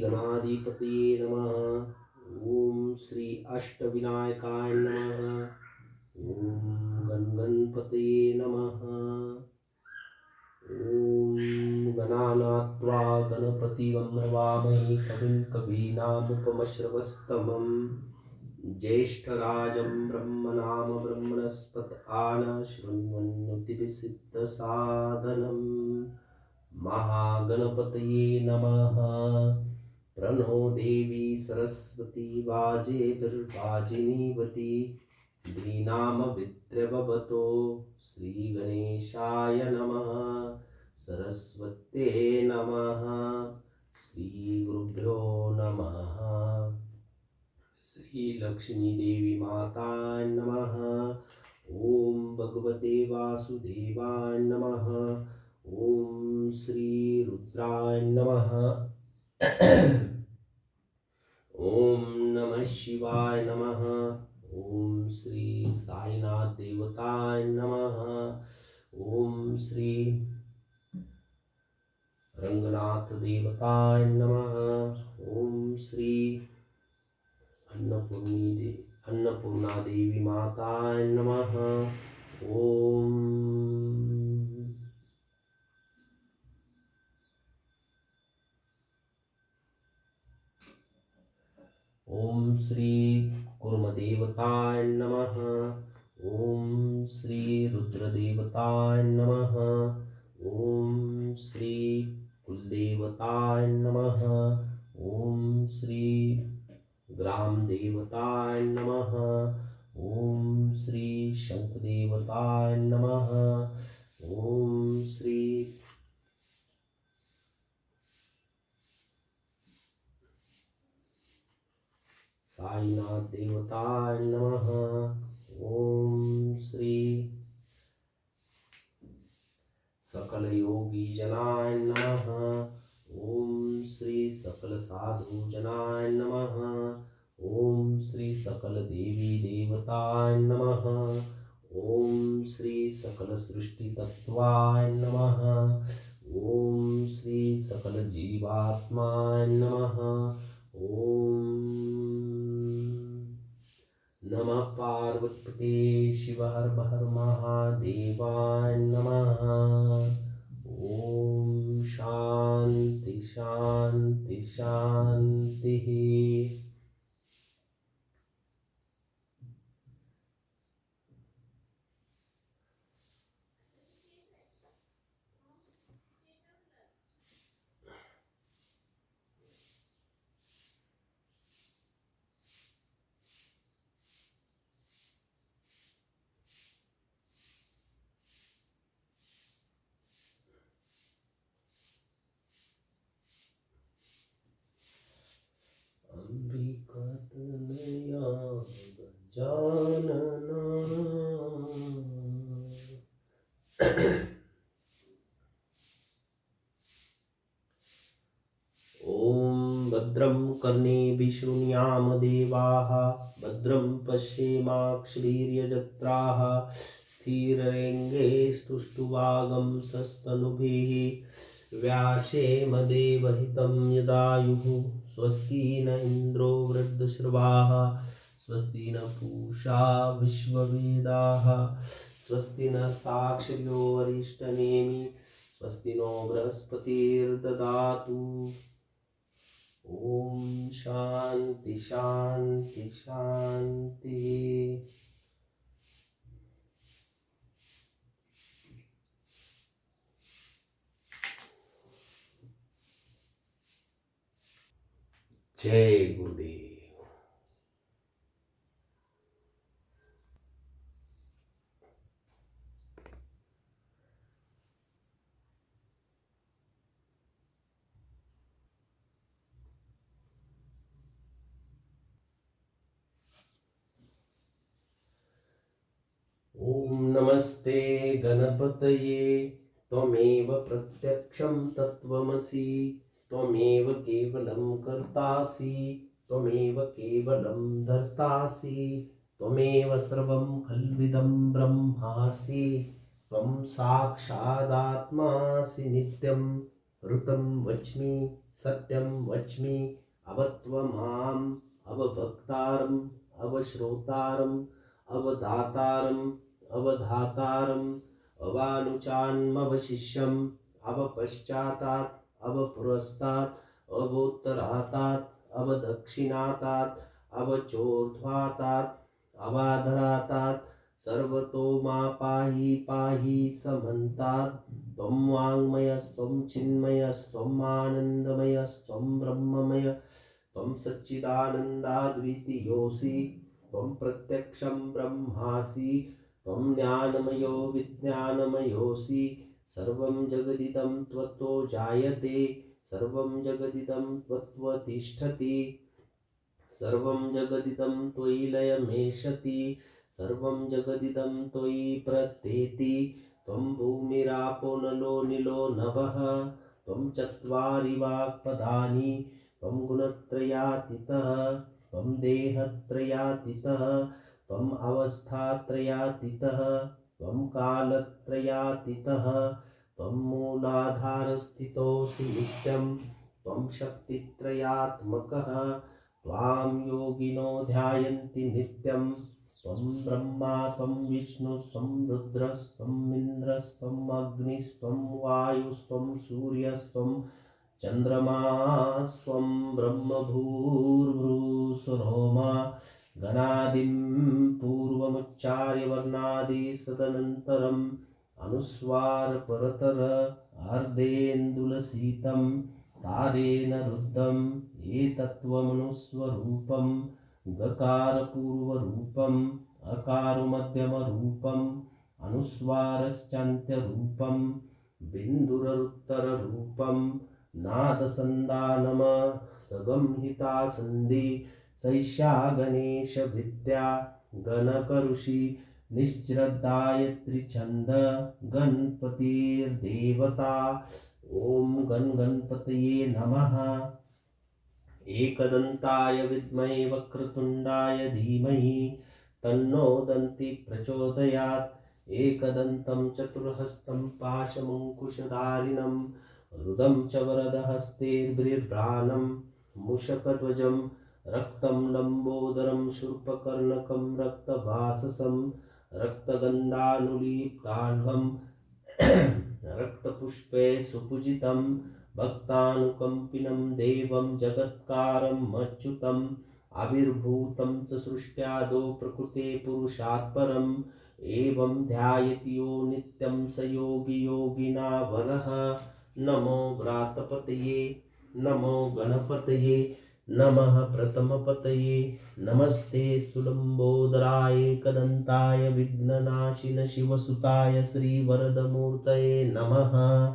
ॐ श्रीगणाधिपतये नमः। ॐ श्री अष्टविनायकाय नमः। ॐ गणगणपतये नमः। ॐ गणानात्वा गणपतिं नमामि कविं कवीनामुपमश्रवस्तमं। ज्येष्ठराजं ब्रह्मणाम ब्रह्मणस्पत आनश्रृण्वन्नुतिभिसिद्धसाधनम् महागणपतये नमः। प्रणो देवी सरस्वती वाजेभिर्वाजिनीवती द्विनामविद्रवतो श्रीगणेशाय नमः, सरस्वत्ये नमः श्रीगुरुभ्यो नमः। श्रीलक्ष्मीदेवी माता नमः ॐ भगवते वासुदेवाय नमः ॐ श्रीरुद्राय नमः। ॐ नमः शिवाय नमः। ॐ श्री साईनाथ देवताय नमः। ॐ श्री रंगनाथ देवताय नमः। ॐ श्री अन्नपूर्णी दे, अन्नपूर्णा देवी माताय नमः। ॐ ॐ श्री कुर्मदेवताय नमः। ॐ श्री रुद्रदेवताय नमः। ॐ श्री कुलदेवताय नमः ॐ श्री ग्रामदेवताय नमः ॐ श्री शङ्खदेवताय नमः ॐ श्री साईनाथ देवताय नमः ॐ श्री सकल योगी जनाय नमः। ॐ श्री सकल साधु जनाय नमः। ॐ श्री सकल देवी देवताय नमः। ॐ श्री सकल सृष्टि तत्वाय नमः। ॐ श्री सकल जीवात्माय नमः। ॐ नमः पार्वती शिव हर हर महादेवाय नमः। ॐ शांति शान्ति शान्तिः। भद्रं कर्णेभिः शृणुयाम देवाः, भद्रं पश्येमाक्षवीर्यजत्राः स्थिररेङ्गे स्तुष्टुवागं सस्तनुभिः व्यासेमदेवहितं यदायुः स्वस्ति न इन्द्रो वृद्धश्रवाः स्वस्ति न पूषा विश्ववेदाः स्वस्ति न साक्षर्यो वरिष्ठनेमि स्वस्ति नो बृहस्पतिर्ददातु। ॐ शांति शांति शांति जय गुरुदेव ॐ नमस्ते गणपतये त्वमेव प्रत्यक्षं तत्त्वमसि, त्वमेव केवलं कर्तासि, त्वमेव केवलं धर्तासि, त्वमेव सर्वं खल्विदं ब्रह्मासि, त्वं साक्षादात्मासि नित्यं, ऋतं वच्मि, सत्यं वच्मि, अवत्वमाम् अवभक्तारम् अवश्रोतारम् अवदातारम् अवधातारम् अवानुचान्मवशिष्यम् अवपश्चातात्, अवपुरस्तात्, अवोत्तरातात्, अवदक्षिणातात् अवचोर्ध्वातात् अवाधरातात् सर्वतो मा पाहि पाहि समन्तात्। त्वं वाङ्मयस्त्वं चिन्मयस्त्वम् आनन्दमयस्त्वं ब्रह्ममय। त्वं सच्चिदानन्दाद्वितीयोऽसि। त्वं प्रत्यक्षं ब्रह्मासि। त्वं ज्ञानमयो विज्ञानमयोऽसि, सर्वं जगदिदं त्वत्तो जायते, सर्वं जगदिदं त्वत्व तिष्ठति, सर्वं जगदिदं त्वयि लयमेषति, सर्वं जगदिदं त्वयि प्रत्येति, त्वं भूमिरापो नलो निलो नभः, त्वं चत्वारि वाक्पदानि, त्वं गुणत्रयातीतः, त्वं देहत्रयातीतः त्वम् अवस्थात्रयातीतः, त्वं कालत्रयातीतः, त्वं मूलाधारस्थितोऽसि नित्यं, त्वं शक्तित्रयात्मकः, त्वां योगिनो ध्यायन्ति नित्यं, त्वं ब्रह्मा, त्वं विष्णुस्त्वं रुद्रस्त्वम् इन्द्रस्त्वम् अग्निस्त्वं वायुस्त्वं सूर्यस्त्वं चन्द्रमास्त्वं ब्रह्मभूर्भृसुरोमा గణాదిం పరతర అనుస్వారపరతర ఆర్ధేందులసీతం తారేణ రుద్ధం ఏ తత్వమనుస్వరూపం గకార పూర్వరూపం అకారు మధ్యమ రూపం అనుస్వారశ్చంత్య రూపం బిందురరుత్తర రూపం నాదసందానమ సగంహితా సంధి सैषा गणेशभिद्या गणकऋषि निश्चिरदायत्रिछन्द गणपतिर्देवता ॐ गण गणपतये नमः। एकदन्ताय विद्महे वक्रतुण्डाय धीमहि। तन्नो दन्ति प्रचोदयात्। एकदन्तं चतुर्हस्तं पाशमङ्कुशधारिणं रुदं च वरदहस्तेर्बिर्भ्रानं मूषकध्वजं रक्तं लम्बोदरं शूर्पकर्णकं रक्तभाससं रक्तगन्धानुलीप्ताङ्गं रक्तपुष्पे सुपूजितं भक्तानुकम्पिनं देवं जगत्कारम् अच्युतम् आविर्भूतं सृष्ट्यादौ प्रकृते पुरुषात् एवं ध्यायति यो नित्यं स योगी योगिना वरः। नमो व्रातपतये, नमो गणपतये। नमः प्रथमपतये। नमस्ते सुलम्बोदराय एकदन्ताय विघ्ननाशिन शिवसुताय, श्रीवरदमूर्तये नमः।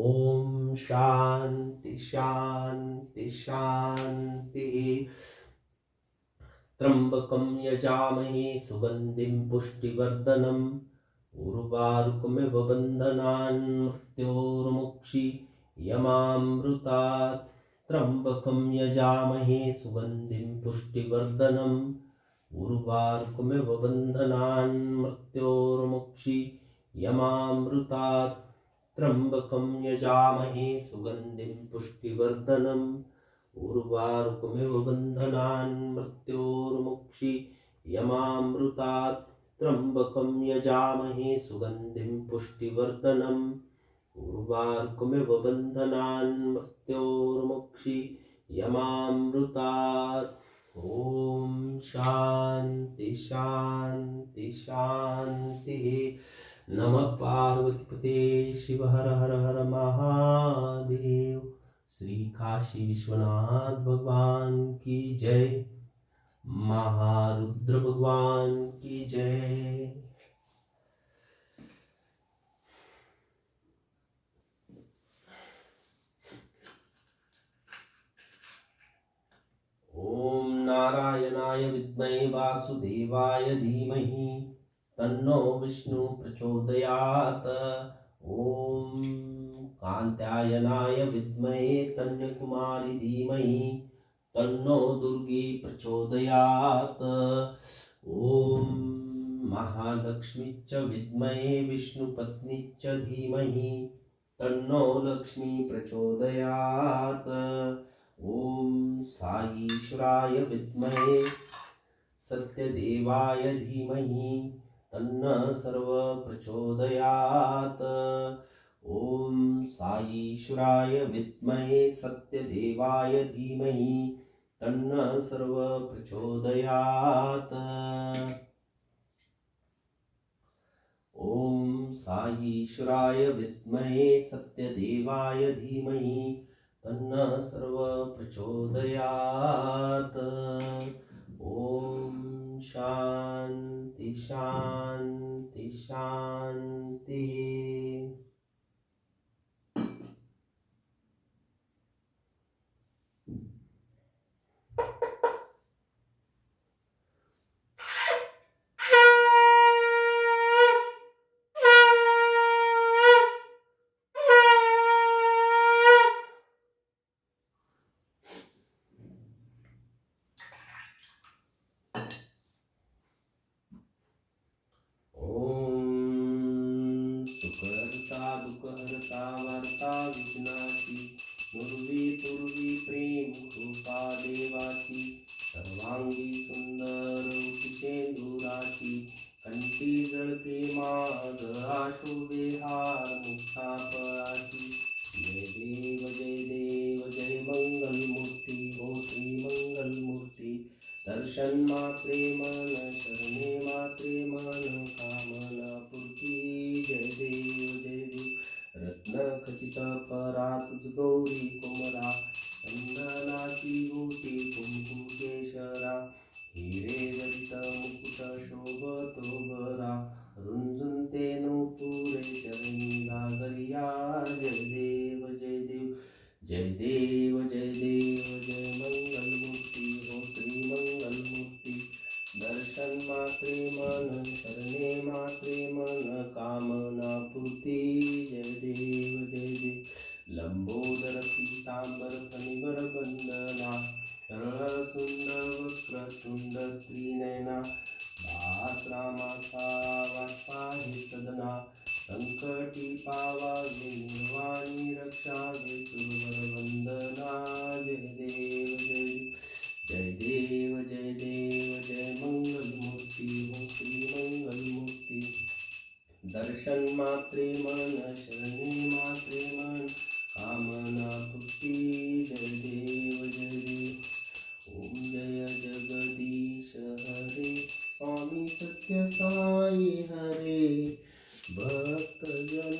ॐ शान्ति शान्ति, शान्तिः। त्र्यम्बकं यजामहे, सुगन्धिं पुष्टिवर्धनम्। उर्वारुकमिव बन्धनान्, मृत्योर्मुक्षि यमामृतात्। त्र्यम्बकं यजामहे सुगन्धिं पुष्टिवर्धनम् उर्वारुकमिव बन्धनान् मृत्योर्मुक्षि यमामृतात्। त्र्यम्बकं यजामहे सुगन्धिं पुष्टिवर्धनम् उर्वारुकमिव बन्धनान् मृत्योर्मुक्षि यमामृतात्। त्र्यम्बकं यजामहे सुगन्धिं पुष्टिवर्धनम् उर्वारुकमिव बन्धनान् मृत्योर्मुक्षि यमामृतात्। ॐ शान्ति शान्ति, शान्तिः। नमः पार्वतीपते शिव हर हर हर महादेव। श्री काशी विश्वनाथ भगवान की जय। महारुद्र भगवान की जय ॐ नारायणाय विद्महे वासुदेवाय धीमहि तन्नो विष्णु प्रचोदयात्। ॐ कान्त्यायनाय विद्महे तन्यकुमारी धीमहि तन्नो दुर्गी प्रचोदयात्। ॐ महालक्ष्मीश्च विद्महे विष्णुपत्नीश्च धीमहि तन्नो लक्ष्मी प्रचोदयात्। ॐ साईश्वराय विद्महे सत्यदेवाय धीमहि तन्न सर्व प्रचोदयात् ॐ साईश्वराय विद्महे सत्यदेवाय धीमहि तन्न सर्व प्रचोदयात् ॐ साईश्वराय विद्महे सत्यदेवाय धीमहि तन्न सर्व प्रचोदयात् ॐ शान्ति शान्ति शान्तिः। दर्शन मात्रे मन शरणे मात्रे मान कामना पूर्ती जय देव जय देव रत्न खचित परा तुझ गौरी कोमरा चंदनाची गोटी हरे स्वामी सत्य साई हरे। भक्त जना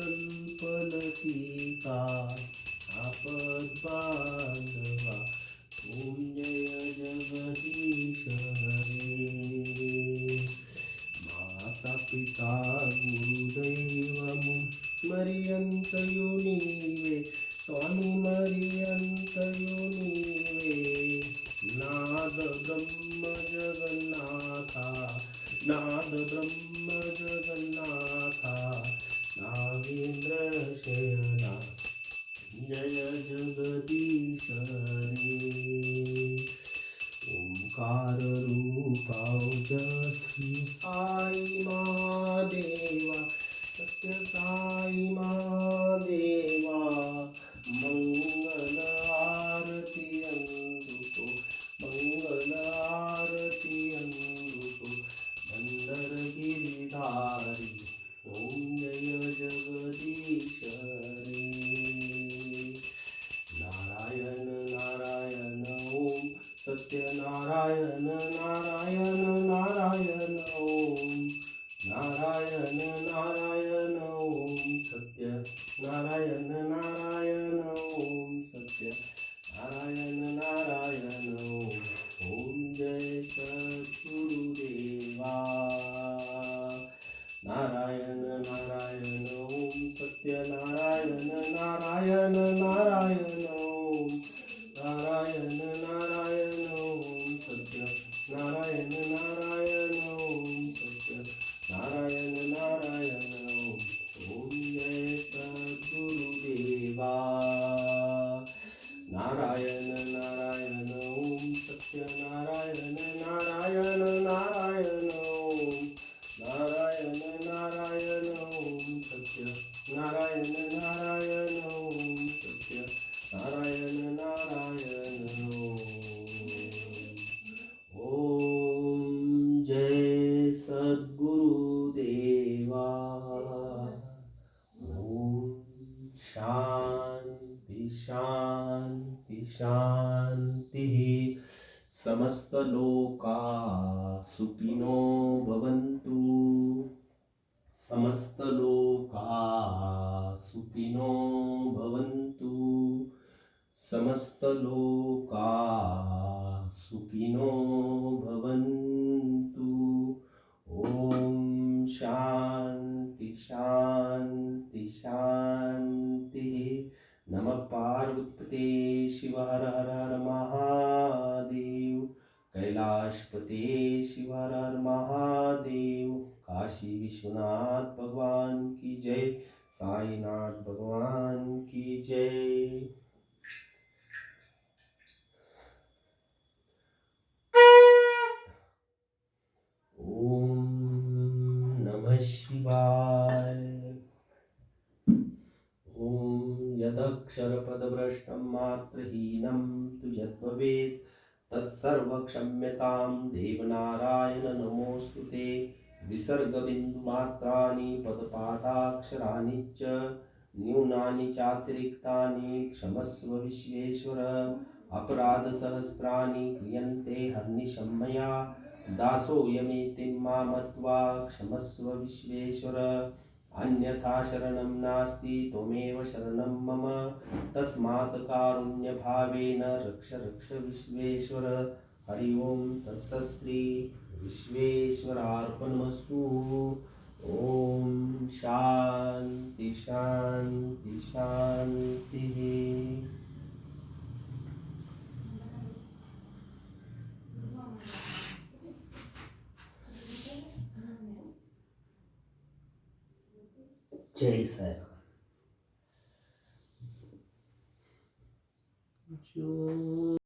कल्पलतिका आपद बांधवा ओम जय जगदीश हरे माता पिता गुरुदैव मर्यन्तयो नीवे स्वामी मर्यन्तयो ओंकार रूपावजस्मी साई महादेवा सत्य साई महादेवा मंगल आरती सत्य। नारायण नारायण ओम सत्य। नारायण समस्तलोका सुखिनो भवन्तु। समस्तलोका सुखिनो भवन्तु। ॐ शान्ति शान्ति शान्तिः। नमः पार्वतीपते शिव हर हर हर महादेव। कैलाशपते शिव हर हर महादेव। काशी विश्वनाथ भगवान की जय। साईनाथ भगवान की जय। मात्रहीनं तु यद्भवेत् तत्सर्वक्षम्यतां देवनारायण नमोऽस्तु ते। विसर्गबिन्दुमात्राणि पदपादाक्षराणि च, न्यूनानि चातिरिक्तानि, क्षमस्व विश्वेश्वर, अपराधसहस्राणि क्रियन्ते हर्निशं मया, दासोऽयमिति मामत्वा क्षमस्व विश्वेश्वर। अन्यथा शरणं नास्ति, त्वमेव शरणं मम। तस्मात् कारुण्यभावेन रक्ष रक्ष विश्वेश्वर। हरि ओं तत्सश्री। विश्वेश्वरार्पणमस्तु। ॐ शान्ति शान्ति शान्तिः। जय सर जो